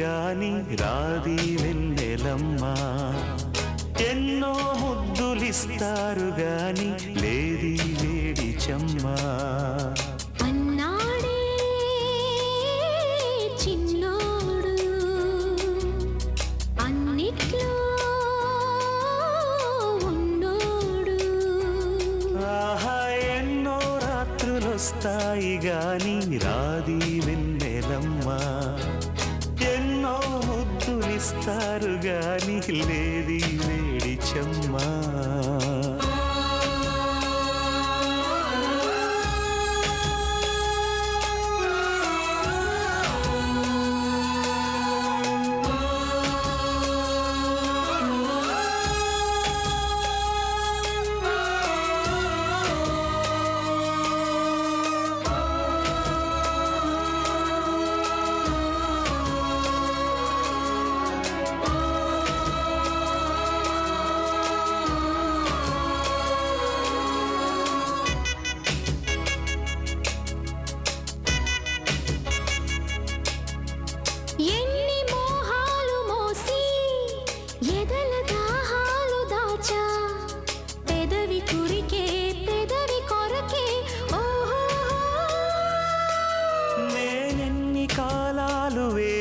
గాని రాది వెన్నెలమ్మ. ఎన్నో ముద్దులిస్తారు గాని లేది వేడి చెమ్మా. ఎన్నో రాత్రులొస్తాయి గాని రాది వెన్నెలమ్మ. ఇస్తారు గాని లేది వేడి చెమ్మా.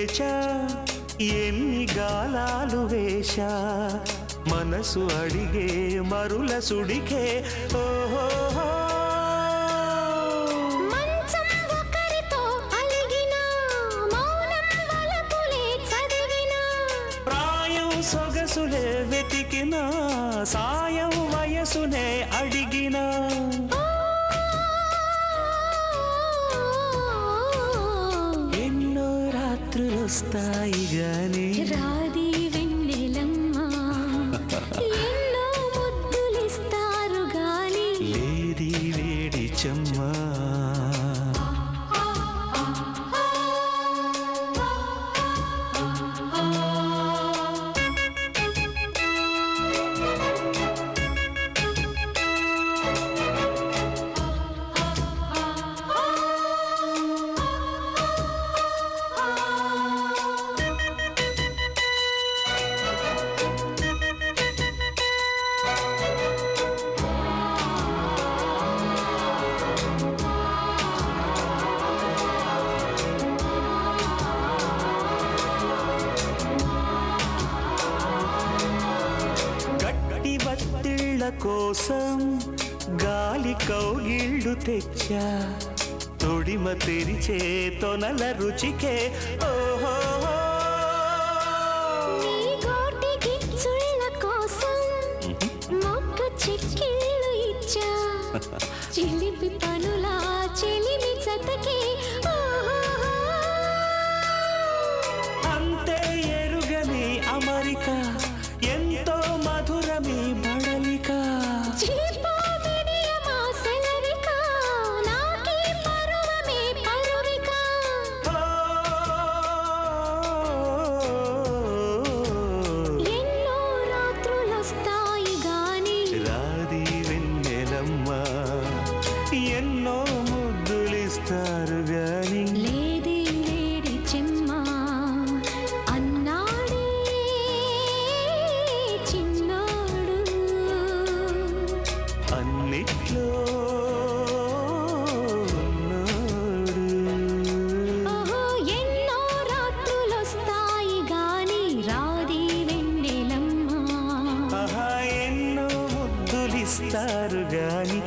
వేచా ఎన్ని గాలాలు వేశా? మనసు అడిగే మరుల సుడికే ఓహో! సొగసులే వెతికిన సాయం వయసునే అడిగిన. రాత్రులొస్తాయి కోసం గాలి కౌగిళ్ళు తెచ్చా. తొడిమ తెరిచే తొనల రుచికే. ఓహో! చిలిపి పనులా చెలిమి చతకి. ఇస్తారు గాని